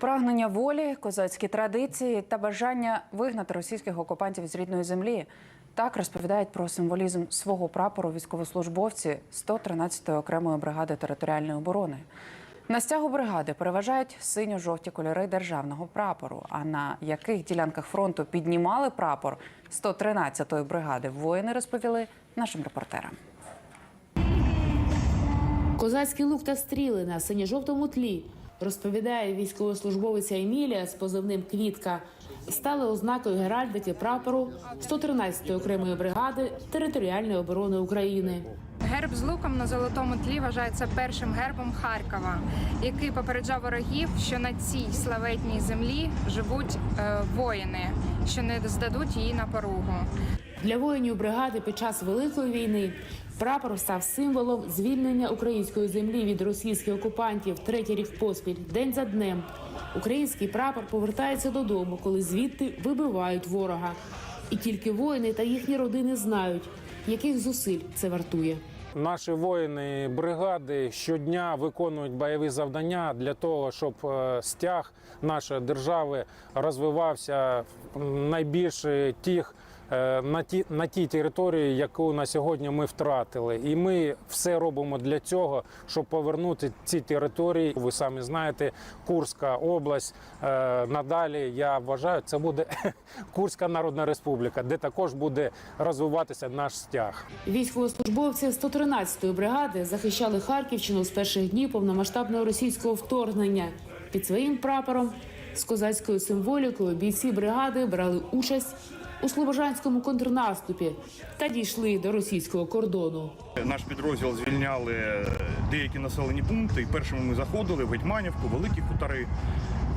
Прагнення волі, козацькі традиції та бажання вигнати російських окупантів з рідної землі. Так розповідають про символізм свого прапору військовослужбовці 113-ї окремої бригади територіальної оборони. На стягу бригади переважають синьо-жовті кольори державного прапору. А на яких ділянках фронту піднімали прапор 113-ї бригади, воїни розповіли нашим репортерам. Козацький лук та стріли на синьо-жовтому тлі, розповідає військовослужбовиця Емілія з позивним Квітка, стали ознакою геральдики прапору 113-ї окремої бригади територіальної оборони України. Герб з луком на золотому тлі вважається першим гербом Харкова, який попереджав ворогів, що на цій славетній землі живуть е, воїни, що не здадуть її на поругу. Для воїнів бригади під час великої війни прапор став символом звільнення української землі від російських окупантів третій рік поспіль, день за днем. Український прапор повертається додому, коли звідти вибивають ворога. І тільки воїни та їхні родини знають, яких зусиль це вартує. Наші воїни бригади щодня виконують бойові завдання для того, щоб е, стяг нашої держави розвивався найбільше тих на ті на тій території, яку на сьогодні ми втратили. І ми все робимо для цього, щоб повернути ці території. Ви самі знаєте, Курська область е, надалі. Я вважаю, це буде Курська Народна Республіка, де також буде розвиватися наш стяг. Військовослужбовці 113-ї бригади захищали Харківщину з перших днів повномасштабного російського вторгнення. Під своїм прапором з козацькою символікою бійці бригади брали участь у слобожанському контрнаступі та дійшли до російського кордону. Наш підрозділ звільняли деякі населені пункти. І першими ми заходили в Гетьманівку, Великі Хутори.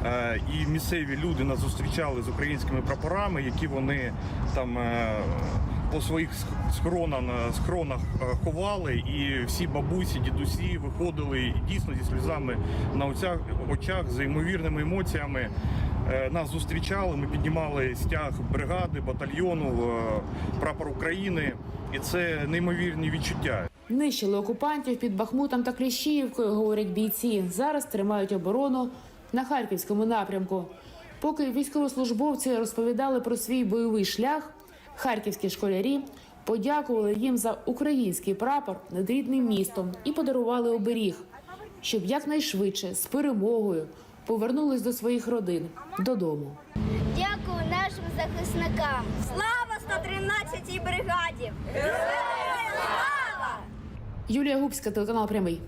Е, І місцеві люди нас зустрічали з українськими прапорами, які вони там е, по своїх схронах е, ховали. І всі бабусі, дідусі виходили дійсно зі сльозами на очах з ймовірними емоціями. Е, Нас зустрічали, ми піднімали стяг бригади, батальйону, е, прапор України, і це неймовірні відчуття. Нищили окупантів під Бахмутом та Кліщіївкою, говорять бійці. Зараз тримають оборону на харківському напрямку. Поки військовослужбовці розповідали про свій бойовий шлях, харківські школярі подякували їм за український прапор над рідним містом і подарували оберіг, щоб якнайшвидше з перемогою повернулись до своїх родин додому. Дякую нашим захисникам. Слава 113-й бригаді! Слава! Юлія Губська, телеканал Прямий.